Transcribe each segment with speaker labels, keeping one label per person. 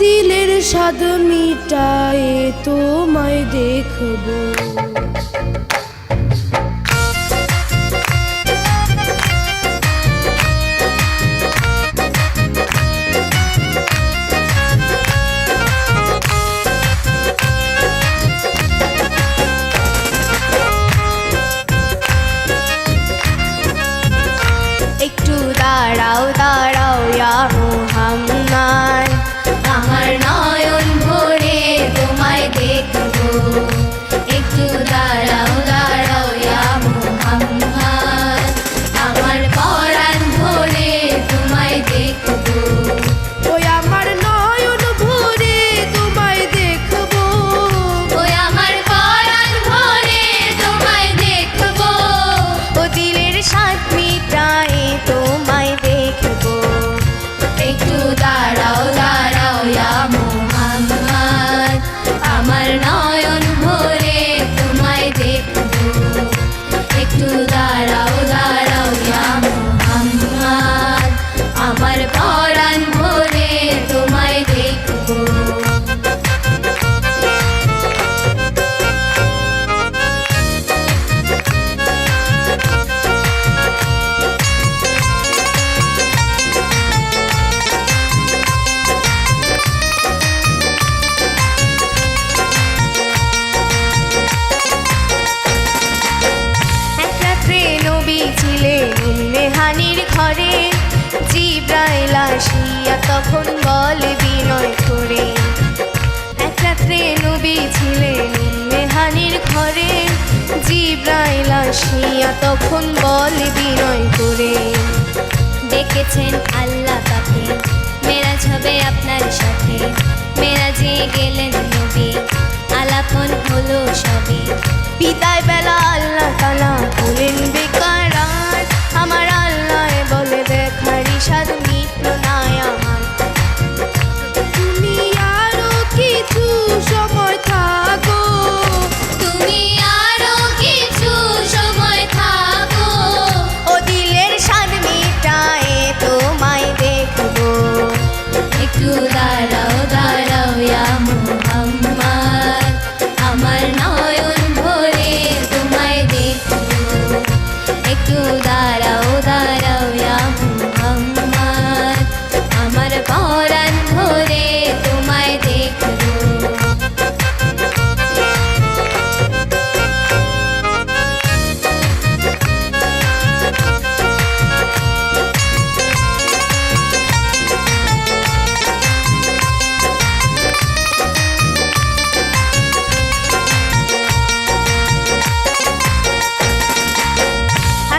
Speaker 1: দিলের স্বাদ মিটায়ে তোমায় দেখব।
Speaker 2: তোমায় বলে বিনয় করে। এক রাত্রে নবী ছিলেন মেহানির ঘরে। জিব্রাইল আসিয়া তখন বলে বিনয় করে। ডেকেছেন আল্লাহ তাকে, মেরাজ হবে আপনার সাথে। মেরাজে গেলেন নবী, আলাপন হলো সবই বিদায় বেলা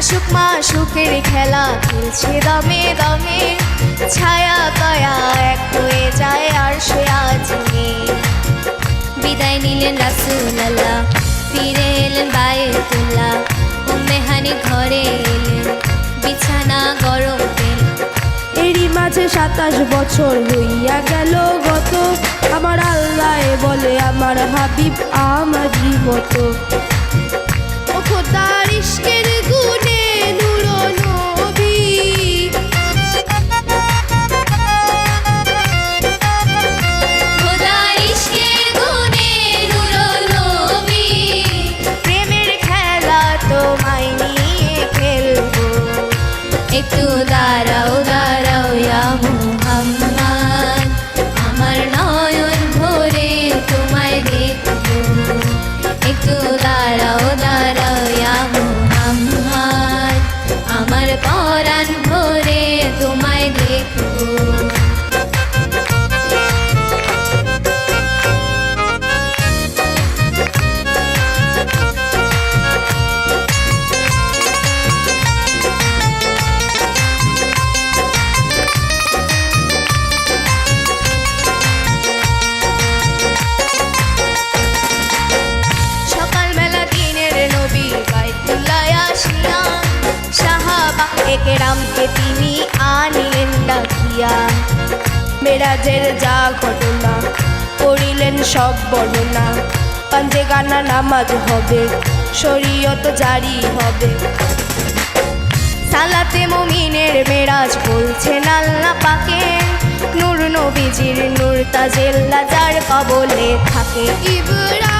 Speaker 2: আশুক মা সুখের খেলা খেলছে দমে দমে। ছায়া এক হয়ে যায় আর সে আজ বিদায় নিলেন ফিরে এলেন বায়তুল্লাহ। উম্মেহানি ঘরে এলেন বিছানা গরম তেল
Speaker 1: এরই মাঝে সাতাশ বছর হইয়া গেল গত। আমার আল্লাহ বলে আমার হাবিব আমারই মতো খোদার ইশকের গুণে মেরাজের যা ঘটনা করিলেন সব বর্ণনা। পাঞ্জে গানা নামাজ হবে, শরীয়ত জারি হবে।
Speaker 2: সালাতে মুমিনের মেরাজ বলছে আল্লাহ পাকে।
Speaker 3: নূর নবীজির নূর তাজেল্লা যার কবলে থাকে।
Speaker 2: ইব্রাহিম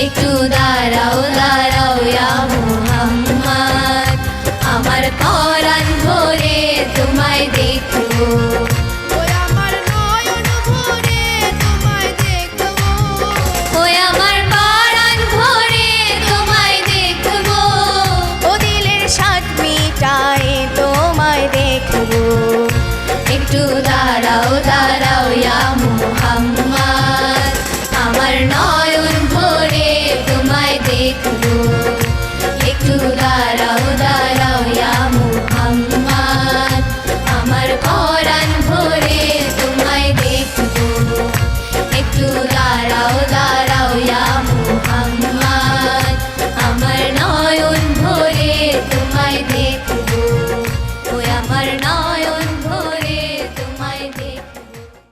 Speaker 3: একটু দাঁড়াও